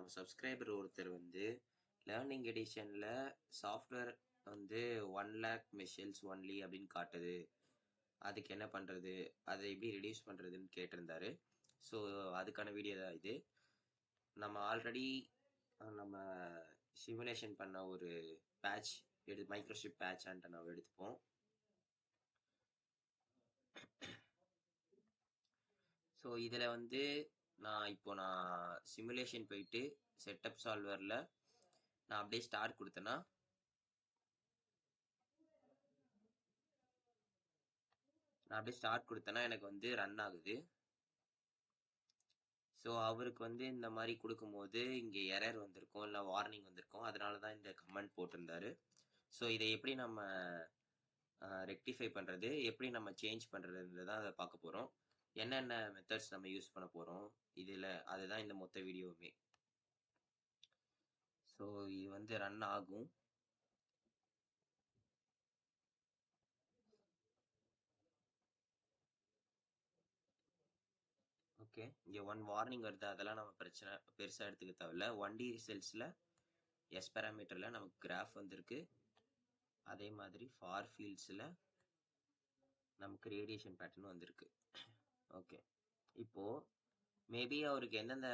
நம்ம சப்ஸ்கிரைபர் ஒருத்தர் வந்து லேர்னிங் எடிஷனில் சாஃப்ட்வேர் வந்து ஒன் லேக் மெஷில்ஸ் ஒன்லி அப்படின்னு காட்டுது. அதுக்கு என்ன பண்ணுறது அதை எப்படி ரிடியூஸ் பண்ணுறதுன்னு கேட்டிருந்தாரு. ஸோ அதுக்கான வீடியோ தான் இது. நம்ம ஆல்ரெடி நம்ம சிமுலேஷன் பண்ண ஒரு பேட்ச் எடு மைக்ரோஷிப் பேட்ச் ஆண்ட நம்ம எடுத்துப்போம். ஸோ இதில் வந்து நான் இப்போ நான் சிமுலேஷன் போயிட்டு செட்டப் சால்வரில் நான் அப்படியே ஸ்டார்ட் கொடுத்தேன்னா நான் அப்படியே ஸ்டார்ட் கொடுத்தேன்னா எனக்கு வந்து ரன் ஆகுது. ஸோ அவருக்கு வந்து இந்த மாதிரி கொடுக்கும்போது இங்கே எரர் வந்திருக்கும் இல்லை வார்னிங் வந்திருக்கும். அதனால தான் இந்த கமெண்ட் போட்டிருந்தாரு. ஸோ இதை எப்படி நம்ம ரெக்டிஃபை பண்ணுறது எப்படி நம்ம சேஞ்ச் பண்ணுறதுன்றது தான் அதை பார்க்க போகிறோம் என்னென்ன மெத்தட்ஸ் நம்ம யூஸ் பண்ண போகிறோம் இதில் அதுதான் இந்த மொத்த வீடியோவுமே ஸோ இது வந்து ரன் ஆகும். ஓகே இங்கே ஒன் வார்னிங் வருது. அதெல்லாம் நம்ம பிரச்சனை பெருசாக எடுத்துக்க தேவையில்ல. ஒன் டி ரிசல்ட்ஸில் எஸ் பேராமீட்டரில் நமக்கு கிராஃப் வந்திருக்கு. அதே மாதிரி ஃபார் ஃபீல்ட்ஸில் நமக்கு ரேடியேஷன் பேட்டர்ன் வந்திருக்கு. ஓகே இப்போது மேபி அவருக்கு எந்தெந்த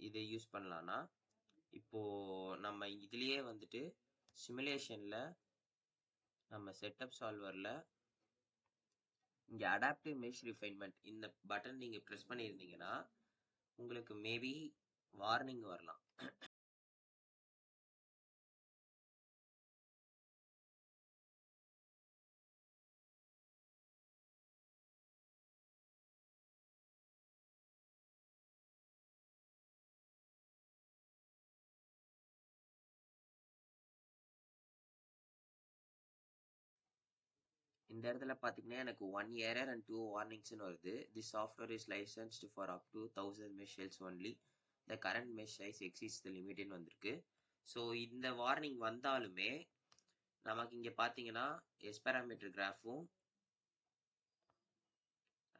இது யூஸ் பண்ணலான்னா இப்போது நம்ம இதுலேயே வந்துட்டு சிமுலேஷனில் நம்ம செட்டப் சால்வரில் இங்கே அடாப்டிவ் மெஷ் ரிஃபைன்மெண்ட் இந்த பட்டன் நீங்கள் ப்ரெஸ் பண்ணியிருந்தீங்கன்னா உங்களுக்கு மேபி வார்னிங் வரலாம். இந்த இடத்துல பார்த்தீங்கன்னா எனக்கு ஒன் இயரர் அண்ட் டூ வார்னிங்ஸ்னு வருது. The software is licensed for up to thousand mesh cells only the current mesh size exceeds the லிமிட்னு வந்திருக்கு. ஸோ இந்த வார்னிங் வந்தாலுமே நமக்கு இங்கே பார்த்தீங்கன்னா எஸ் பேராமீட்டர் கிராஃபும்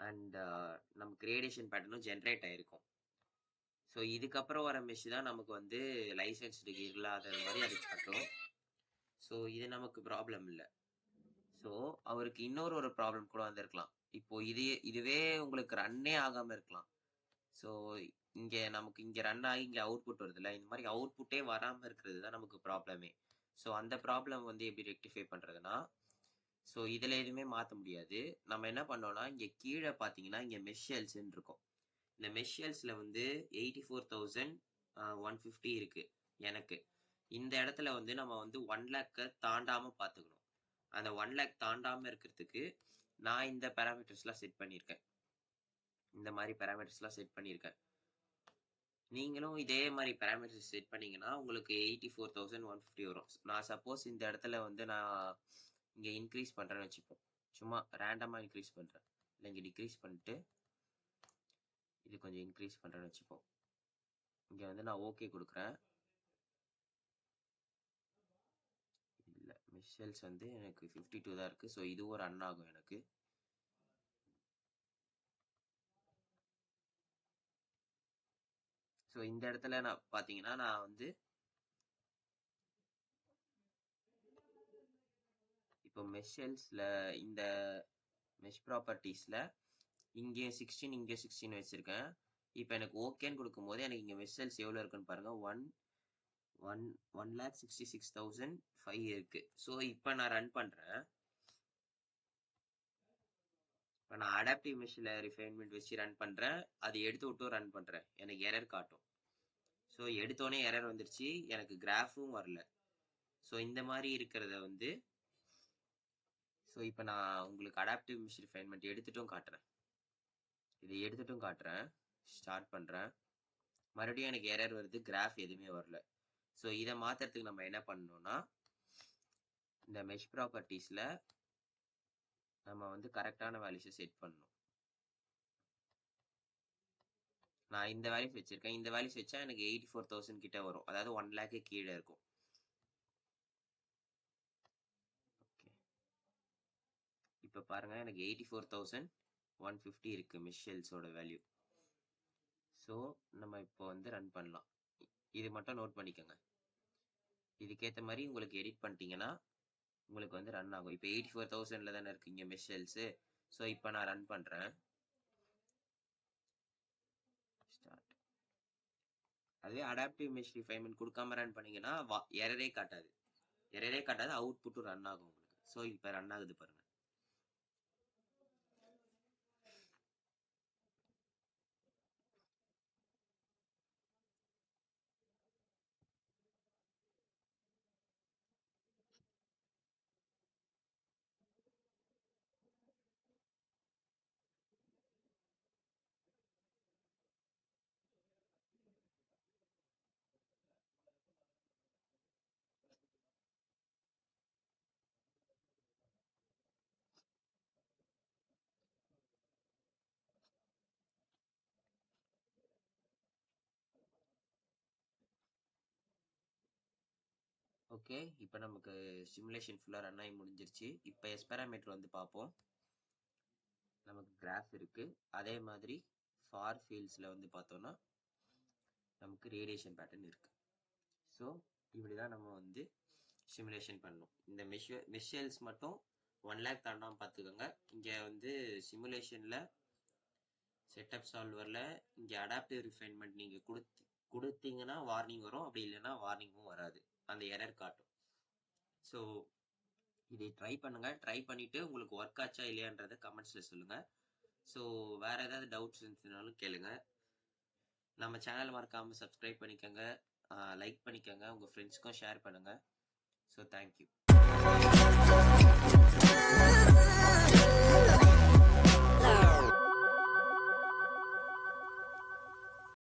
அண்ட் நமக்கு ரேடியேஷன் பேட்டர்னும் ஜென்ரேட் ஆயிருக்கும். ஸோ இதுக்கப்புறம் வர மெஷ் தான் நமக்கு வந்து லைசன்ஸ்டு இல்லாத மாதிரி அது காட்டும். ஸோ இது நமக்கு ப்ராப்ளம் இல்லை. ஸோ அவருக்கு இன்னொரு ஒரு ப்ராப்ளம் கூட வந்திருக்கலாம். இப்போ இதே இதுவே உங்களுக்கு ரன்னே ஆகாம இருக்கலாம். ஸோ இங்க நமக்கு இங்க ரன் ஆகி இங்க அவுட்புட் வருதுல்ல. இந்த மாதிரி அவுட்புட்டே வராம இருக்கிறது தான் நமக்கு ப்ராப்ளமே ஸோ அந்த ப்ராப்ளம் வந்து எப்படி ரெக்டிஃபை பண்றதுன்னா ஸோ இதுல எதுவுமே மாற்ற முடியாது. நம்ம என்ன பண்ணோம்னா இங்க கீழே பார்த்தீங்கன்னா இங்க மெஷியல்ஸ்ன்னு இருக்கும். இந்த மெஷியல்ஸ்ல வந்து eighty four thousand one fifty இருக்கு எனக்கு. இந்த இடத்துல வந்து நம்ம வந்து ஒன் லேக்கை தாண்டாம பார்த்துக்கணும். அந்த ஒன் லேக் தாண்டாமல் இருக்கிறதுக்கு நான் இந்த பேராமீட்டர்ஸ்லாம் செட் பண்ணியிருக்கேன். இந்த மாதிரி பேராமீட்டர்ஸ்லாம் செட் பண்ணியிருக்கேன். நீங்களும் இதே மாதிரி பேராமீட்டர்ஸ் செட் பண்ணீங்கன்னா உங்களுக்கு eighty four thousand one fifty வரும். நான் சப்போஸ் இந்த இடத்துல வந்து நான் இங்கே இன்க்ரீஸ் பண்ணுறேன்னு வச்சுப்போம். சும்மா ரேண்டமாக இன்க்ரீஸ் பண்ணுறேன் இல்லை இங்கே டிக்ரீஸ் பண்ணிட்டு இது கொஞ்சம் இன்க்ரீஸ் பண்ணுறேன்னு வச்சுப்போம். இங்கே வந்து நான் ஓகே கொடுக்குறேன். ஷெல்ஸ் வந்து எனக்கு ஃபிஃப்டி டூ தான் இருக்குது ஸோ இதுவும் ரன் ஆகும் எனக்கு. ஸோ இந்த இடத்துல நான் பார்த்தீங்கன்னா நான் வந்து இப்போ மெஷல்ஸில் இந்த மெஷ் ப்ராப்பர்ட்டிஸில் இங்கே சிக்ஸ்டீன் இங்கே சிக்ஸ்டீன் வச்சுருக்கேன். இப்போ எனக்கு ஓகேன்னு கொடுக்கும்போது எனக்கு இங்கே மெஷல்ஸ் எவ்வளோ இருக்குன்னு பாருங்கள் one one one lakh sixty six thousand five இருக்கு. ஸோ இப்போ நான் ரன் பண்ணுறேன் இப்போ நான் அடாப்டிவ் மிஷினில் ரிஃபைன்மெண்ட் வச்சு ரன் பண்ணுறேன் அது எடுத்து விட்டும் ரன் பண்ணுறேன் எனக்கு எரர் காட்டும். ஸோ எடுத்தோடனே எரர் வந்துருச்சு. எனக்கு கிராஃபும் வரல. ஸோ இந்த மாதிரி இருக்கிறத வந்து ஸோ இப்போ நான் உங்களுக்கு அடாப்டிவ் மிஷின் ரிஃபைன்மெண்ட் எடுத்துட்டும் காட்டுறேன். இதை எடுத்துட்டும் காட்டுறேன். ஸ்டார்ட் பண்ணுறேன் மறுபடியும் எனக்கு எரர் வருது. கிராஃப் எதுவுமே வரல. ஸோ இதை மாற்றுறதுக்கு நம்ம என்ன பண்ணணும்னா இந்த மெஷ் ப்ராப்பர்ட்டிஸில் நம்ம வந்து கரெக்டான வேல்யூஸை செட் பண்ணணும். நான் இந்த வேல்யூஸ் வச்சுருக்கேன். இந்த வேல்யூஸ் வச்சா எனக்கு எயிட்டி ஃபோர் தௌசண்ட் கிட்ட வரும். அதாவது ஒன் லேக்கு கீழே இருக்கும். ஓகே இப்போ பாருங்கள் எனக்கு eighty four thousand one fifty இருக்குது மிஷல்ஸோட வேல்யூ ஸோ நம்ம இப்போ வந்து ரன் பண்ணலாம். இது மட்டும் நோட் பண்ணிக்கோங்க. இதுக்கேற்ற மாதிரி உங்களுக்கு எடிட் பண்ணிட்டீங்கன்னா உங்களுக்கு வந்து ரன் ஆகும். இப்போ எயிட்டி ஃபோர் தௌசண்டில் தானே இருக்கீங்க மெஷல்ஸு ஸோ இப்போ நான் ரன் பண்ணுறேன் ஸ்டார்ட் அதுவே அடாப்டிவ் மெஷ் ரிஃபைன்மெண்ட் கொடுக்காம ரன் பண்ணீங்கன்னா எரரே காட்டாது. எரரே காட்டாது அவுட் புட்டும் ரன் ஆகும் உங்களுக்கு. ஸோ இப்போ ரன் ஆகுது பாருங்க. ஓகே இப்போ நமக்கு சிமுலேஷன் ஃபுல்லாக ரன் ஆகி முடிஞ்சிருச்சு. இப்போ எஸ் பேராமீட்டர் வந்து பார்ப்போம். நமக்கு கிராஃப் இருக்குது அதே மாதிரி ஃபார் ஃபீல்ட்ஸில் வந்து பார்த்தோன்னா நமக்கு ரேடியேஷன் பேட்டர்ன் இருக்குது ஸோ இப்படி தான் நம்ம வந்து சிமுலேஷன் பண்ணணும். இந்த மெஷ மெஷியல்ஸ் மட்டும் ஒன் லேக் தாண்டாமல் பார்த்துக்கோங்க. இங்கே வந்து சிமுலேஷனில் செட்டப் சால்வரில் இங்கே அடாப்டிவ் ரிஃபைன்மெண்ட் நீங்கள் கொடுத்து கொடுத்தீங்கன்னா வார்னிங் வரும். அப்படி இல்லைன்னா வார்னிங்கும் வராது. அந்த எரர் காட்டும். ஸோ இதை ட்ரை பண்ணுங்க. ட்ரை பண்ணிட்டு உங்களுக்கு ஒர்க் ஆச்சா இல்லையான்றத கமெண்ட்ஸில் சொல்லுங்க. ஸோ வேற ஏதாவது டவுட்ஸ் இருந்துச்சுனாலும் கேளுங்க. நம்ம சேனல் மறக்காமல் சப்ஸ்கிரைப் பண்ணிக்கோங்க. லைக் பண்ணிக்கோங்க. உங்கள் ஃப்ரெண்ட்ஸ்க்கும் ஷேர் பண்ணுங்க. So thank you